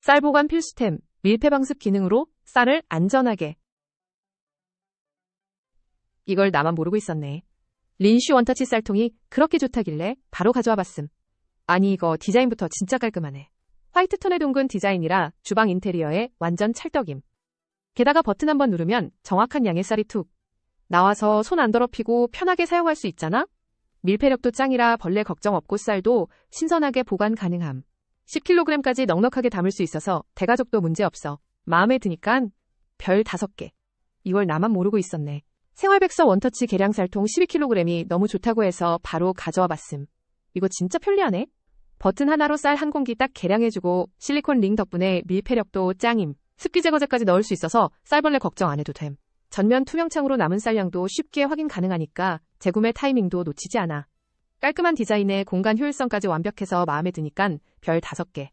쌀 보관 필수템, 밀폐 방습 기능으로 쌀을 안전하게. 이걸 나만 모르고 있었네. 린슈 원터치 쌀통이 그렇게 좋다길래 바로 가져와 봤음. 아니 이거 디자인부터 진짜 깔끔하네. 화이트 톤의 둥근 디자인이라 주방 인테리어에 완전 찰떡임. 게다가 버튼 한번 누르면 정확한 양의 쌀이 툭 나와서 손 안 더럽히고 편하게 사용할 수 있잖아? 밀폐력도 짱이라 벌레 걱정 없고 쌀도 신선하게 보관 가능함. 10kg까지 넉넉하게 담을 수 있어서 대가족도 문제 없어. 마음에 드니깐 별 5개. 이걸 나만 모르고 있었네. 생활백서 원터치 계량 쌀통 12kg이 너무 좋다고 해서 바로 가져와 봤음. 이거 진짜 편리하네. 버튼 하나로 쌀 한 공기 딱 계량해주고 실리콘 링 덕분에 밀폐력도 짱임. 습기 제거제까지 넣을 수 있어서 쌀벌레 걱정 안 해도 됨. 전면 투명창으로 남은 쌀량도 쉽게 확인 가능하니까 재구매 타이밍도 놓치지 않아. 깔끔한 디자인에 공간 효율성까지 완벽해서 마음에 드니깐 별 5개.